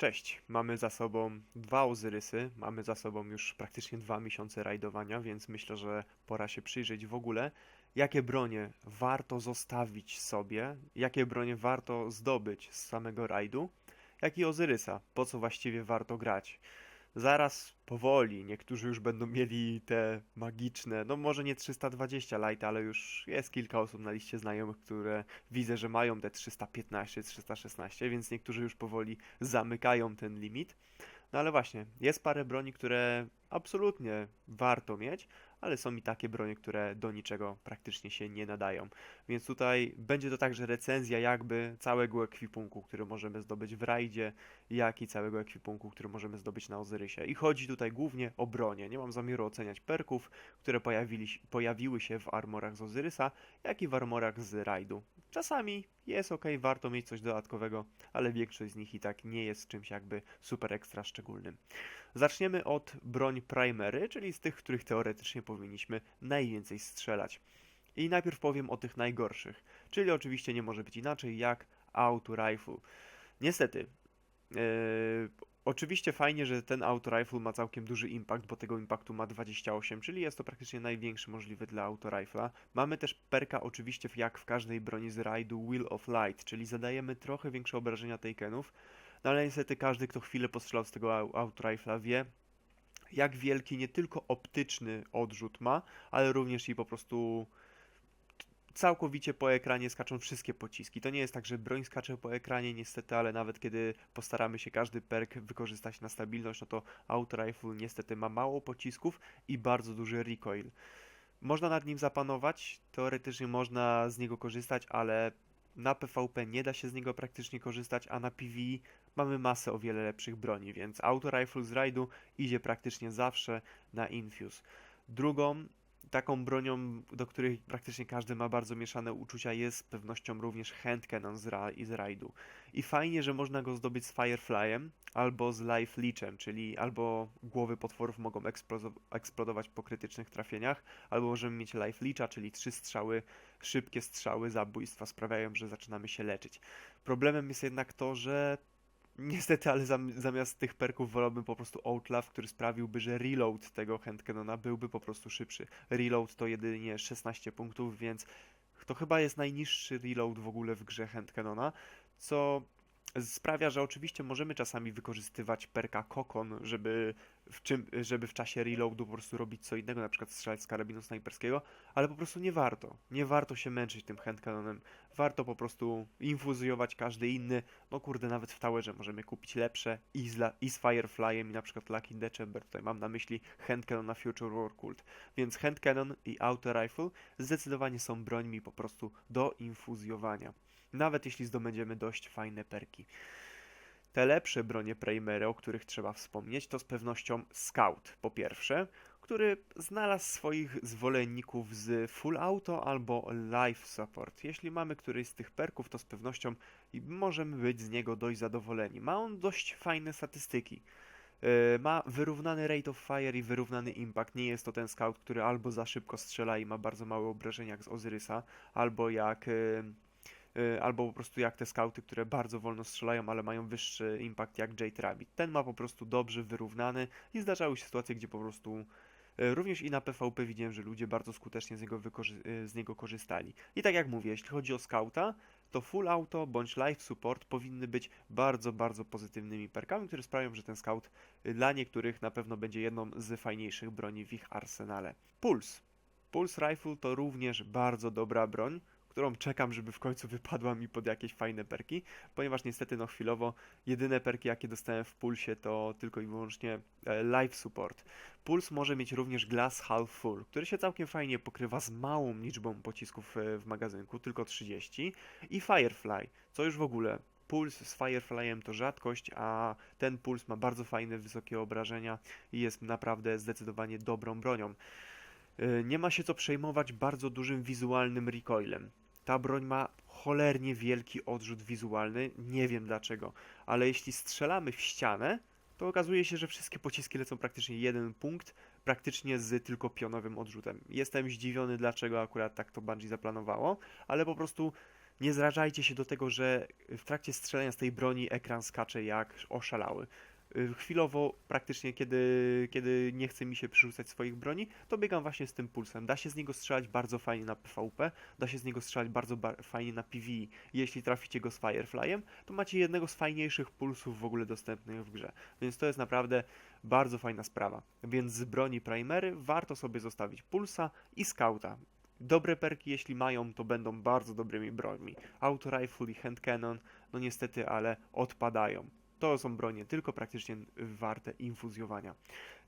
Cześć, mamy za sobą dwa Ozyrysy, mamy za sobą już praktycznie dwa miesiące rajdowania, więc myślę, że pora się przyjrzeć w ogóle, jakie bronie warto zostawić sobie, jakie bronie warto zdobyć z samego rajdu, jak i Ozyrysa, po co właściwie warto grać. Zaraz powoli, niektórzy już będą mieli te magiczne, no może nie 320 light, ale już jest kilka osób na liście znajomych, które widzę, że mają te 315, 316, więc niektórzy już powoli zamykają ten limit. No ale właśnie, jest parę broni, które absolutnie warto mieć, ale są i takie bronie, które do niczego praktycznie się nie nadają. Więc tutaj będzie to także recenzja jakby całego ekwipunku, który możemy zdobyć w rajdzie, jak i całego ekwipunku, który możemy zdobyć na Ozyrysie. I chodzi tutaj głównie o bronię. Nie mam zamiaru oceniać perków, które pojawili, pojawiły się w armorach z Ozyrysa, jak i w armorach z rajdu. Czasami jest ok, warto mieć coś dodatkowego, ale większość z nich i tak nie jest czymś jakby super ekstra szczególnym. Zaczniemy od broń primery, czyli z tych, których teoretycznie powinniśmy najwięcej strzelać. I najpierw powiem o tych najgorszych, czyli oczywiście nie może być inaczej jak auto rifle. Niestety, yy, oczywiście fajnie, że ten auto rifle ma całkiem duży impact, bo tego impactu ma 28, czyli jest to praktycznie największy możliwy dla auto rifle'a. Mamy też perka oczywiście jak w każdej broni z rajdu Wheel of Light, czyli zadajemy trochę większe obrażenia takenów, no ale niestety każdy, kto chwilę postrzelał z tego auto rifle'a wie, jak wielki nie tylko optyczny odrzut ma, ale również i po prostu całkowicie po ekranie skaczą wszystkie pociski. To nie jest tak, że broń skacze po ekranie niestety, ale nawet kiedy postaramy się każdy perk wykorzystać na stabilność, no to auto rifle niestety ma mało pocisków i bardzo duży recoil. Można nad nim zapanować, teoretycznie można z niego korzystać, ale na PvP nie da się z niego praktycznie korzystać, a na PvE mamy masę o wiele lepszych broni, więc auto rifle z rajdu idzie praktycznie zawsze na Infuse. Drugą taką bronią, do której praktycznie każdy ma bardzo mieszane uczucia, jest z pewnością również hand cannon z, ra z rajdu. I fajnie, że można go zdobyć z Fireflyem albo z Life Leechem, czyli albo głowy potworów mogą eksplodować po krytycznych trafieniach, albo możemy mieć Life Leecha, czyli trzy strzały, szybkie strzały zabójstwa sprawiają, że zaczynamy się leczyć. Problemem jest jednak to, że Niestety, ale zamiast tych perków wolałbym po prostu Outlaw, który sprawiłby, że reload tego handcannona byłby po prostu szybszy. Reload to jedynie 16 punktów, więc to chyba jest najniższy reload w ogóle w grze handcannona, co sprawia, że oczywiście możemy czasami wykorzystywać perka kokon, żeby w, czym, żeby w czasie reloadu po prostu robić co innego, na przykład strzelać z karabinu snajperskiego, ale po prostu nie warto. Nie warto się męczyć tym handcanonem. Warto po prostu infuzjować każdy inny. No kurde, nawet w Towerze możemy kupić lepsze i z, i z Fireflyem i na przykład Lucky Chamber. Tutaj mam na myśli handcannon na Future War Cult. Więc handcannon i auto rifle zdecydowanie są brońmi po prostu do infuzjowania nawet jeśli zdobędziemy dość fajne perki. Te lepsze bronie Primery, o których trzeba wspomnieć, to z pewnością Scout, po pierwsze, który znalazł swoich zwolenników z Full Auto albo Life Support. Jeśli mamy któryś z tych perków, to z pewnością możemy być z niego dość zadowoleni. Ma on dość fajne statystyki. E, ma wyrównany rate of fire i wyrównany impact. Nie jest to ten scout, który albo za szybko strzela i ma bardzo małe obrażenia jak z Ozyrysa, albo jak e, Y, albo po prostu jak te skauty, które bardzo wolno strzelają, ale mają wyższy impact jak Jade Rabbit. Ten ma po prostu dobrze wyrównany i zdarzały się sytuacje, gdzie po prostu y, Również i na PvP widziałem, że ludzie bardzo skutecznie z niego, y, z niego korzystali. I tak jak mówię, jeśli chodzi o skauta, to full auto bądź life support powinny być bardzo, bardzo pozytywnymi perkami, które sprawią, że ten scout dla niektórych na pewno będzie jedną z fajniejszych broni w ich arsenale. Pulse. Pulse Rifle to również bardzo dobra broń, którą czekam, żeby w końcu wypadła mi pod jakieś fajne perki, ponieważ niestety no chwilowo jedyne perki jakie dostałem w Pulsie to tylko i wyłącznie e, Live Support. Puls może mieć również Glass Half Full, który się całkiem fajnie pokrywa z małą liczbą pocisków e, w magazynku, tylko 30 i Firefly, co już w ogóle Puls z Fireflyem to rzadkość, a ten Puls ma bardzo fajne, wysokie obrażenia i jest naprawdę zdecydowanie dobrą bronią. E, nie ma się co przejmować bardzo dużym wizualnym recoilem. Ta broń ma cholernie wielki odrzut wizualny, nie wiem dlaczego, ale jeśli strzelamy w ścianę, to okazuje się, że wszystkie pociski lecą praktycznie jeden punkt, praktycznie z tylko pionowym odrzutem. Jestem zdziwiony, dlaczego akurat tak to Bungie zaplanowało, ale po prostu nie zrażajcie się do tego, że w trakcie strzelania z tej broni ekran skacze jak oszalały. Y, Chwilowo, praktycznie kiedy, kiedy nie chce mi się przerzucać swoich broni, to biegam właśnie z tym pulsem. Da się z niego strzelać bardzo fajnie na PvP, da się z niego strzelać bardzo ba fajnie na PvE. Jeśli traficie go z Fireflyem, to macie jednego z fajniejszych pulsów w ogóle dostępnych w grze. Więc to jest naprawdę bardzo fajna sprawa. Więc z broni Primery warto sobie zostawić pulsa i scouta. Dobre perki, jeśli mają, to będą bardzo dobrymi brońmi. Auto Rifle i Hand Cannon, no niestety, ale odpadają. To są bronie tylko praktycznie warte infuzjowania.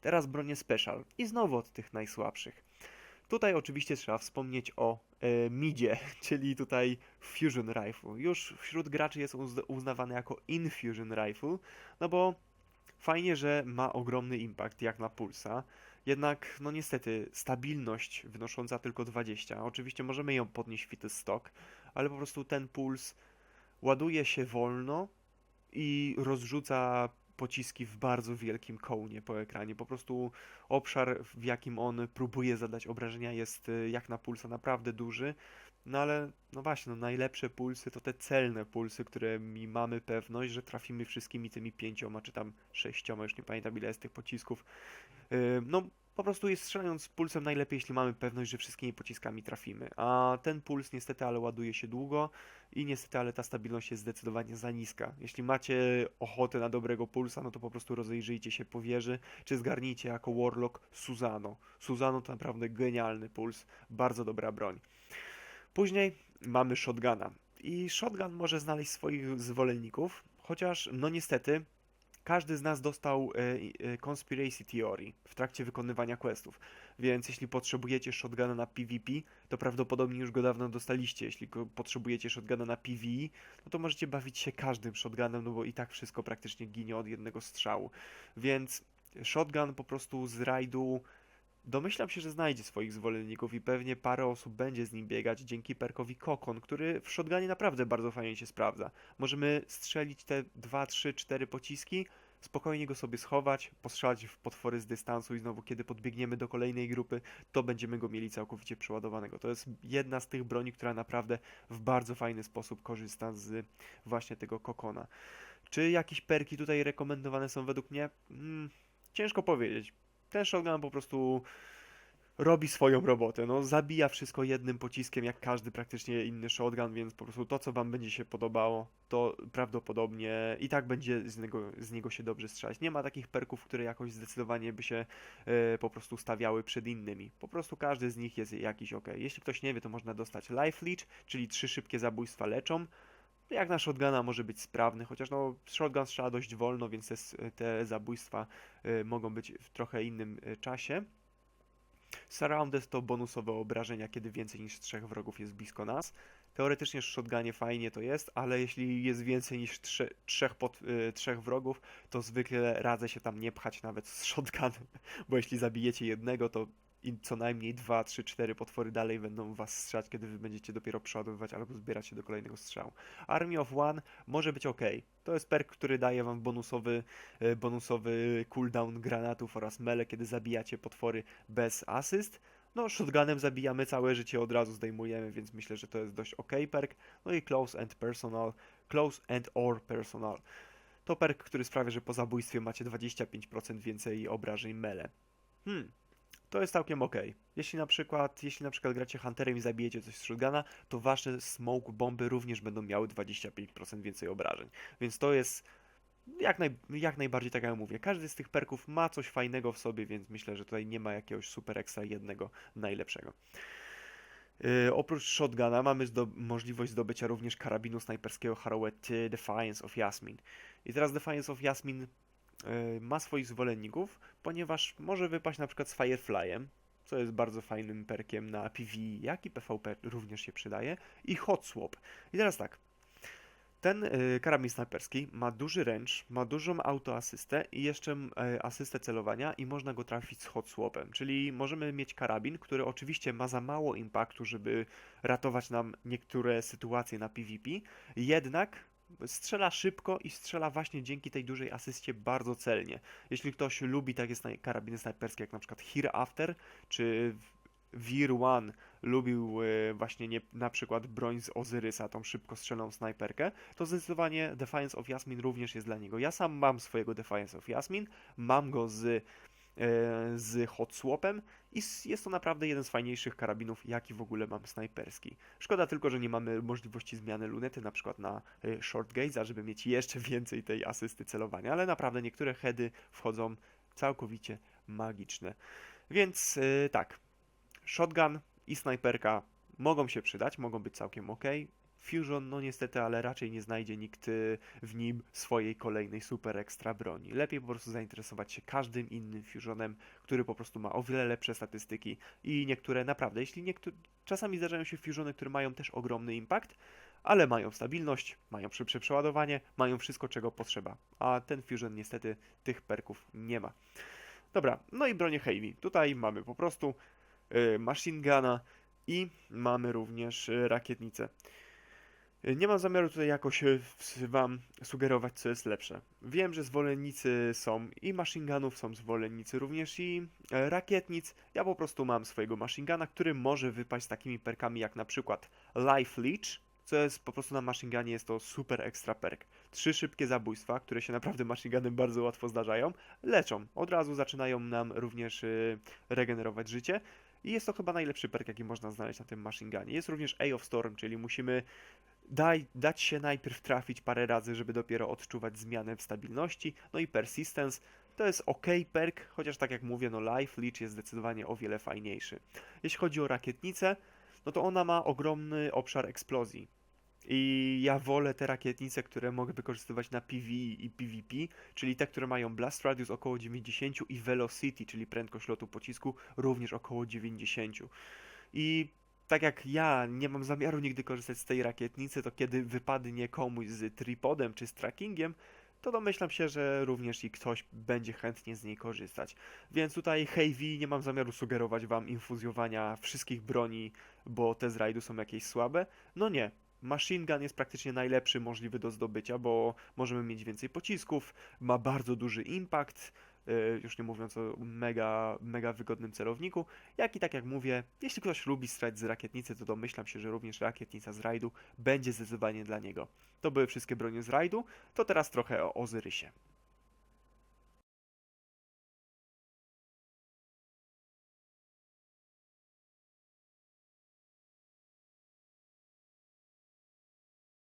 Teraz bronie Special i znowu od tych najsłabszych. Tutaj oczywiście trzeba wspomnieć o e, midzie, czyli tutaj Fusion Rifle. Już wśród graczy jest uzna- uznawany jako Infusion Rifle, no bo fajnie, że ma ogromny impact jak na pulsa. Jednak, no niestety, stabilność wynosząca tylko 20. Oczywiście możemy ją podnieść fity stock, ale po prostu ten puls ładuje się wolno i rozrzuca pociski w bardzo wielkim kołnie po ekranie. Po prostu obszar, w jakim on próbuje zadać obrażenia, jest y, jak na pulsa naprawdę duży. No ale, no właśnie, no najlepsze pulsy to te celne pulsy, którymi mamy pewność, że trafimy wszystkimi tymi pięcioma, czy tam sześcioma, już nie pamiętam ile jest tych pocisków. Yy, No, po prostu jest strzelając pulsem najlepiej, jeśli mamy pewność, że wszystkimi pociskami trafimy. A ten puls niestety, ale ładuje się długo i niestety, ale ta stabilność jest zdecydowanie za niska. Jeśli macie ochotę na dobrego pulsa, no to po prostu rozejrzyjcie się po wieży, czy zgarnijcie jako Warlock Suzano. Suzano to naprawdę genialny puls, bardzo dobra broń. Później mamy shotguna. I shotgun może znaleźć swoich zwolenników, chociaż no niestety każdy z nas dostał e, e, Conspiracy Theory w trakcie wykonywania questów, więc jeśli potrzebujecie shotguna na PvP, to prawdopodobnie już go dawno dostaliście. Jeśli potrzebujecie shotguna na PvE, no to możecie bawić się każdym shotgunem, no bo i tak wszystko praktycznie ginie od jednego strzału. Więc shotgun po prostu z rajdu Domyślam się, że znajdzie swoich zwolenników i pewnie parę osób będzie z nim biegać dzięki perkowi Kokon, który w shotgunie naprawdę bardzo fajnie się sprawdza. Możemy strzelić te 2, 3, 4 pociski, spokojnie go sobie schować, postrzelać w potwory z dystansu i znowu kiedy podbiegniemy do kolejnej grupy, to będziemy go mieli całkowicie przeładowanego. To jest jedna z tych broni, która naprawdę w bardzo fajny sposób korzysta z właśnie tego Kokona. Czy jakieś perki tutaj rekomendowane są według mnie? Hmm, ciężko powiedzieć ten shotgun po prostu robi swoją robotę. No, zabija wszystko jednym pociskiem, jak każdy praktycznie inny shotgun, więc po prostu to, co wam będzie się podobało, to prawdopodobnie i tak będzie z niego, z niego się dobrze strzelać. Nie ma takich perków, które jakoś zdecydowanie by się e, po prostu stawiały przed innymi. Po prostu każdy z nich jest jakiś ok. Jeśli ktoś nie wie, to można dostać Life Leech, czyli trzy szybkie zabójstwa leczą. Jak na shotguna może być sprawny, chociaż no shotgun strzela dość wolno, więc te, te zabójstwa y, mogą być w trochę innym y, czasie. Surrounded to bonusowe obrażenia, kiedy więcej niż trzech wrogów jest blisko nas. Teoretycznie shotgunie fajnie to jest, ale jeśli jest więcej niż trze, trzech, pod, y, trzech wrogów, to zwykle radzę się tam nie pchać nawet z shotgunem, bo jeśli zabijecie jednego, to i co najmniej dwa, trzy, cztery potwory dalej będą was strzelać, kiedy wy będziecie dopiero przeładowywać albo zbierać się do kolejnego strzału. Army of One może być ok. To jest perk, który daje wam bonusowy, e, bonusowy cooldown granatów oraz mele, kiedy zabijacie potwory bez asyst. No, shotgunem zabijamy całe życie, od razu zdejmujemy, więc myślę, że to jest dość ok perk. No i close and personal, close and or personal. To perk, który sprawia, że po zabójstwie macie 25% więcej obrażeń mele. Hmm, to jest całkiem ok. Jeśli na przykład, jeśli na przykład gracie Hunterem i zabijecie coś z shotguna, to wasze smoke bomby również będą miały 25% więcej obrażeń. Więc to jest jak, naj, jak najbardziej tak jak mówię. Każdy z tych perków ma coś fajnego w sobie, więc myślę, że tutaj nie ma jakiegoś super ekstra jednego najlepszego. Yy, oprócz shotguna mamy zdo możliwość zdobycia również karabinu snajperskiego Harrowet Defiance of Yasmin. I teraz Defiance of Yasmin yy, ma swoich zwolenników, ponieważ może wypaść na przykład z Fireflyem, co jest bardzo fajnym perkiem na PvE, jak i PvP również się przydaje, i Hot Swap. I teraz tak, ten y, karabin snajperski ma duży range, ma dużą autoasystę i jeszcze asystę celowania i można go trafić z hot swapem, czyli możemy mieć karabin, który oczywiście ma za mało impaktu, żeby ratować nam niektóre sytuacje na PvP, jednak strzela szybko i strzela właśnie dzięki tej dużej asyście bardzo celnie. Jeśli ktoś lubi takie karabiny snajperskie jak na przykład Hereafter czy Vir One lubił e, właśnie nie, na przykład broń z Ozyrysa, tą szybkostrzelną snajperkę, to zdecydowanie Defiance of Jasmin również jest dla niego. Ja sam mam swojego Defiance of Jasmin, mam go z, e, z Hot Swapem i jest to naprawdę jeden z fajniejszych karabinów, jaki w ogóle mam snajperski. Szkoda tylko, że nie mamy możliwości zmiany lunety, na przykład na e, short gaze, żeby mieć jeszcze więcej tej asysty celowania, ale naprawdę niektóre heady wchodzą całkowicie magiczne. Więc e, tak, shotgun i snajperka mogą się przydać, mogą być całkiem ok. Fusion, no niestety, ale raczej nie znajdzie nikt y, w nim swojej kolejnej super ekstra broni. Lepiej po prostu zainteresować się każdym innym Fusionem, który po prostu ma o wiele lepsze statystyki i niektóre naprawdę, jeśli niektóre, czasami zdarzają się Fusiony, które mają też ogromny impact, ale mają stabilność, mają szybsze przeładowanie, mają wszystko, czego potrzeba. A ten Fusion niestety tych perków nie ma. Dobra, no i bronie Heavy. Tutaj mamy po prostu y, machine guna i mamy również y, rakietnicę. Nie mam zamiaru tutaj jakoś w- wam sugerować, co jest lepsze. Wiem, że zwolennicy są i machine gunów, są zwolennicy również i e, rakietnic. Ja po prostu mam swojego machine guna, który może wypaść z takimi perkami jak na przykład Life Leech, co jest po prostu na machine gunie jest to super ekstra perk. Trzy szybkie zabójstwa, które się naprawdę machine gunem bardzo łatwo zdarzają, leczą. Od razu zaczynają nam również y, regenerować życie. I jest to chyba najlepszy perk, jaki można znaleźć na tym machine gunie. Jest również A of Storm, czyli musimy daj, dać się najpierw trafić parę razy, żeby dopiero odczuwać zmianę w stabilności. No i Persistence to jest ok perk, chociaż tak jak mówię, no Life Leech jest zdecydowanie o wiele fajniejszy. Jeśli chodzi o rakietnicę, no to ona ma ogromny obszar eksplozji. I ja wolę te rakietnice, które mogę wykorzystywać na PvE i PvP, czyli te, które mają Blast Radius około 90 i Velocity, czyli prędkość lotu pocisku również około 90. I tak jak ja nie mam zamiaru nigdy korzystać z tej rakietnicy, to kiedy wypadnie komuś z tripodem czy z trackingiem, to domyślam się, że również i ktoś będzie chętnie z niej korzystać. Więc tutaj Heavy nie mam zamiaru sugerować wam infuzjowania wszystkich broni, bo te z rajdu są jakieś słabe. No nie. Machine gun jest praktycznie najlepszy możliwy do zdobycia, bo możemy mieć więcej pocisków, ma bardzo duży impact, już nie mówiąc o mega, mega wygodnym celowniku, jak i tak jak mówię, jeśli ktoś lubi strzelać z rakietnicy, to domyślam się, że również rakietnica z rajdu będzie zdecydowanie dla niego. To były wszystkie bronie z rajdu, to teraz trochę o Ozyrysie.